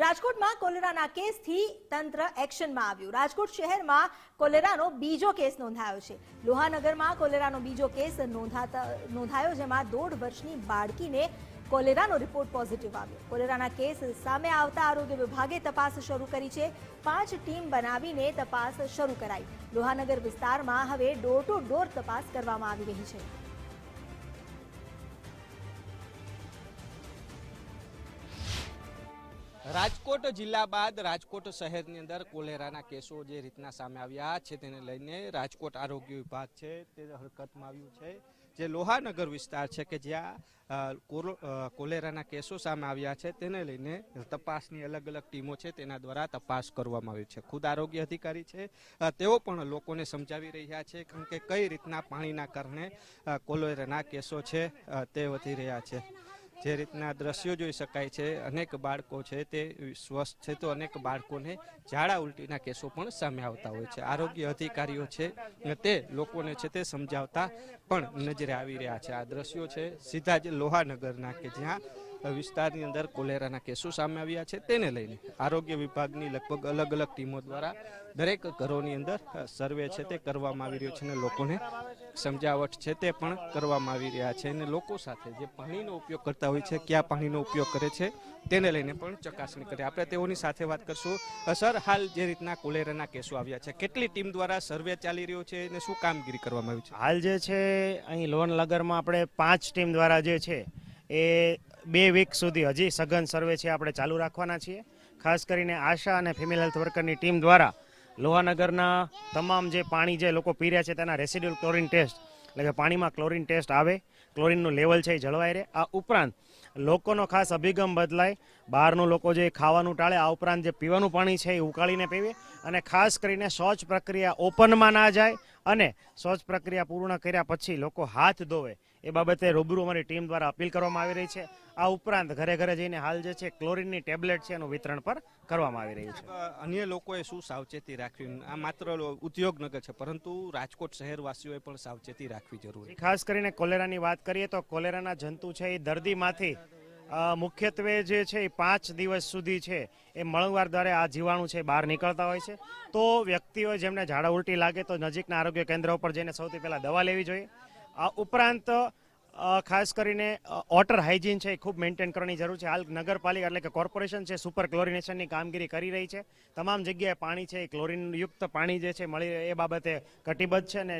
રાજકોટમાં કોલેરાના કેસથી તંત્ર એક્શનમાં આવ્યું. રાજકોટ શહેરમાં કોલેરાનો બીજો કેસ નોંધાયો છે. લોહાનગરમાં કોલેરાનો બીજો કેસ નોંધાતા નોંધાયો જેમાં દોઢ વર્ષની બાળકીને કોલેરાનો રિપોર્ટ પોઝિટિવ આવ્યો. કોલેરાના કેસ સામે આવતા આરોગ્ય વિભાગે તપાસ શરૂ કરી છે. પાંચ ટીમ બનાવીને તપાસ શરૂ કરાઈ. લોહાનગર વિસ્તારમાં હવે ડોર ટુ ડોર તપાસ કરવામાં આવી રહી છે. રાજકોટ જિલ્લા બાદ રાજકોટ શહેરની અંદર કોલેરાના કેસો જે રીતના સામે આવ્યા છે તેને લઈને રાજકોટ આરોગ્ય વિભાગ છે તે હરકતમાં આવ્યું છે. જે લોહાનગર વિસ્તાર છે કે જ્યાં કોલેરાના કેસો સામે આવ્યા છે તેને લઈને તપાસની અલગ અલગ ટીમો છે તેના દ્વારા તપાસ કરવામાં આવી છે. ખુદ આરોગ્ય અધિકારી છે તેઓ પણ લોકોને સમજાવી રહ્યા છે કારણ કે કઈ રીતના પાણીના કારણે કોલેરાના કેસો છે તે વધી રહ્યા છે. જે રીતના દ્રશ્યો જોઈ શકાય છે, અનેક બાળકો છે તે સ્વસ્થ છે તો અનેક બાળકોને ઝાડા ઉલટીના કેસો પણ સામે આવતા હોય છે. આરોગ્ય અધિકારીઓ છે તે લોકોને છે તે સમજાવતા પણ નજરે આવી રહ્યા છે. આ દ્રશ્યો છે સીધા જ લોહાનગરના કે જ્યાં વિસ્તારની અંદર કોલેરાના કેસો સામે આવ્યા છે. તેને લઈને આરોગ્ય વિભાગની લગભગ અલગ અલગ ટીમો દ્વારા દરેક ઘરોની અંદર સર્વે છે તે કરવામાં આવી રહ્યો છે અને લોકોને સમજાવટ છે તે પણ કરવામાં આવી રહ્યા છે. અને લોકો સાથે જે પાણીનો ઉપયોગ કરતા હોય છે, કયા પાણીનો ઉપયોગ કરે છે, તેને લઈને પણ ચકાસણી કરી. આપણે તેઓની સાથે વાત કરશું. સર, હાલ જે રીતના કોલેરાના કેસો આવ્યા છે, કેટલી ટીમ દ્વારા સર્વે ચાલી રહ્યો છે અને શું કામગીરી કરવામાં આવી છે? હાલ જે છે, અહીં લોન લગરમાં આપણે પાંચ ટીમ દ્વારા જે છે, એ બે વીક સુધી હજી સઘન સર્વે છે આપણે ચાલુ રાખવાના છીએ. ખાસ કરીને આશા અને ફિમેલ હેલ્થ વર્કરની ટીમ દ્વારા લોહાનગરના તમામ જે પાણી જે લોકો પી રહ્યા છે તેના રેસિડ્યુઅલ ક્લોરિન ટેસ્ટ એટલે કે પાણીમાં ક્લોરિન ટેસ્ટ આવે. ક્લોરિનનું લેવલ છે એ જળવાઈ રહે. આ ઉપરાંત લોકોનો ખાસ અભિગમ બદલાય. બહારનું લોકો જે ખાવાનું ટાળે, આ ઉપરાંત જે પીવાનું પાણી છે એ ઉકાળીને પીવે અને ખાસ કરીને શૌચ પ્રક્રિયા ઓપનમાં ના જાય અને શૌચ પ્રક્રિયા પૂર્ણ કર્યા પછી લોકો હાથ ધોવે. એ બાબતે રૂબરૂ અમારી ટીમ દ્વારા અપીલ કરવામાં આવી રહી છે. આ ઉપરાંત ઘરે ઘરે જઈને હાલ જે છે ક્લોરિનની ટેબ્લેટ છે એનું વિતરણ પર કરવામાં આવી રહ્યું છે. અન્ય લોકોએ શું સાવચેતી રાખવી? આ માત્ર ઉદ્યોગનગર છે પરંતુ રાજકોટ શહેરવાસીઓએ પણ સાવચેતી રાખવી જરૂરી ખાસ કરીને કોલેરાની વાત કરીએ તો કોલેરાના જંતુ છે એ દર્દીમાંથી મુખ્યત્વે જે છે એ પાંચ દિવસ સુધી છે એ મળવાર દ્વારા આ જીવાણુ છે બહાર નીકળતા હોય છે. તો વ્યક્તિઓ જેમને ઝાડા ઉલટી લાગે તો નજીકના આરોગ્ય કેન્દ્ર ઉપર જઈને સૌથી પહેલાં દવા લેવી જોઈએ. આ ઉપરાંત ખાસ કરીને વોટર હાઇજીન છે એ ખૂબ મેન્ટેન કરવાની જરૂર છે. હાલ નગરપાલિકા એટલે કે કોર્પોરેશન છે સુપર ક્લોરિનેશનની કામગીરી કરી રહી છે. તમામ જગ્યાએ પાણી છે, એ ક્લોરિનયુક્ત પાણી જે છે, મળી એ બાબતે કટિબદ્ધ છે અને